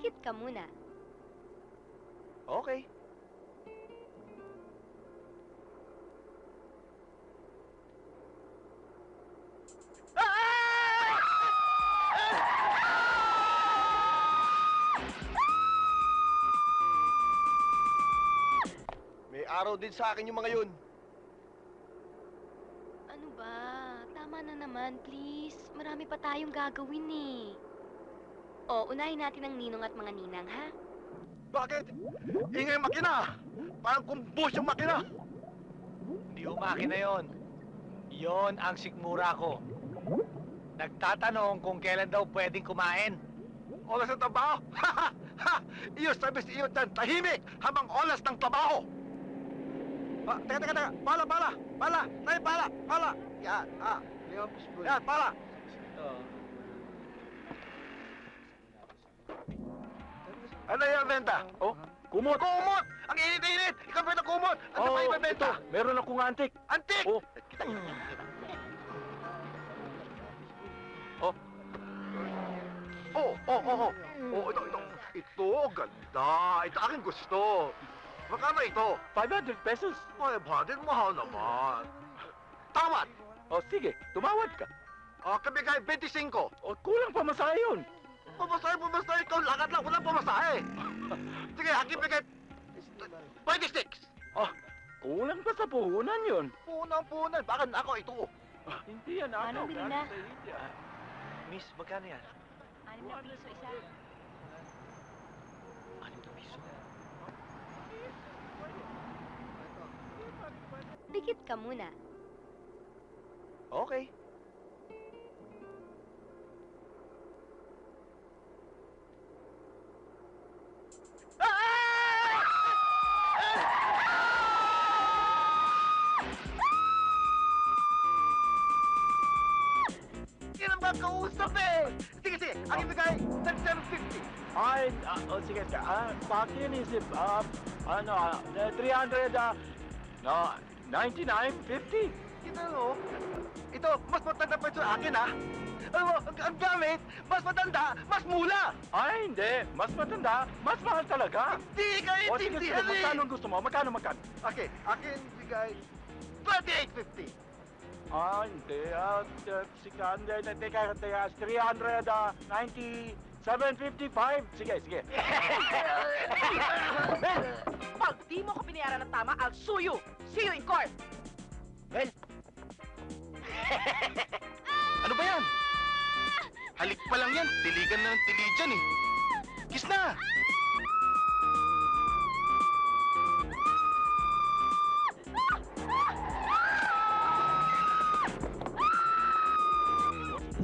Pikit ka muna. Okay. May araw din sa akin yung mga yun. Ano ba? Tama na naman, please. Marami pa tayong gagawin eh. O, unahin natin ang ninong at mga ninang, ha? Bakit? Ingay makina! Parang kumbus yung makina! Hindi ho makina yon. Yon ang sikmura ko. Nagtatanong kung kailan daw pwedeng kumain. Oras ng trabaho! Ha ha! Ha! Iyo sabi si iyo dyan, tahimik habang oras ng trabaho! Ah, teka, teka, teka! Pala, pala! Pala! Tayo, pala! Pala! Yan, ah! Yan, pala! Ano yung benta? Oh, kumot. Kumot! Ang init-init! Ikaw ba na kumot? Ano Oh, pa yung benta? ito, meron akong antik. Antik! Oh. Kita, kita, kita. Oh. Oh, oh, oh, oh. Oh, ito, ito. Ito, ganda. Ito aking gusto. Magkano ito? 500 pesos. Ay, brother, mahal naman. Tawad! Oh, sige, tumawad ka. Ah, kabigay 25. Oh, kulang pa masaya yun. Pamasahe, pamasahe. Ikaw, lakad lang. Pamasahe. Sige, aking bigay 26. Oh, kulang pa sa puhunan yun. Punang-punan. Bakit ako ito? Ah, hindi yan ako. Anong bili na? Miss, magkano yan? Anim na piso isa. Anim na piso. Pikit ka muna. Okay. Na makausap eh. Sige, sige. Aking bigay 3750. Ay, ah, oh, sige. Ah, pakinisip. Ah, ano, ah, 300, ah, no, 99.50. Kita mo? Ito, mas matanda pa ito sa akin, ha? Alam mo, ang, ang gamit, mas matanda, mas mula! Ay, hindi. Mas matanda, mas mahal talaga. Hindi ka O, sige, sige. intindihan eh! Magkano ang gusto mo? Magkano, magkano? Okay, akin bigay 2850. Ah, hindi. Ah, uh, sige, hindi. hindi, Teka, teka. 390, 755. Sige, sige. Pag di mo ko binayaran ng tama, I'll sue you! See you in court! Ano ba yan? Halik pa lang yan. Tiligan na ng tiligan eh. Kiss na!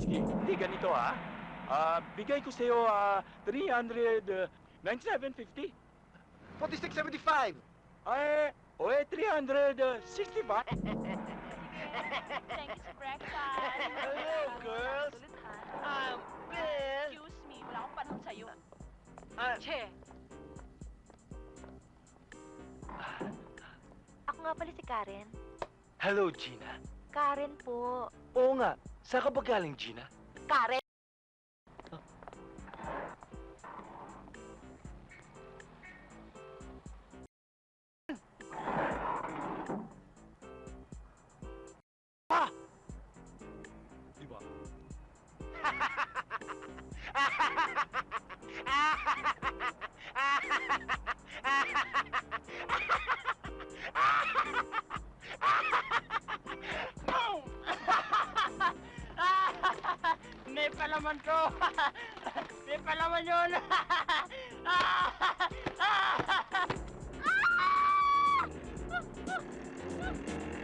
Hindi ganito ha. Ah, bigay ko sa'yo ah, 300, uh, 97.50. 4675. Ay, o eh, 365. Thank you sa breakfast. Hello, girls. Ha? Um, Bill! Excuse me, wala akong panahon sa'yo. Ah, Che, Ako nga pala si Karen. hello, Gina. Karen po. Oo nga. Saan ka ba galing, Gina? Karen? Di ba? May palaman ko! May palaman yun! ah!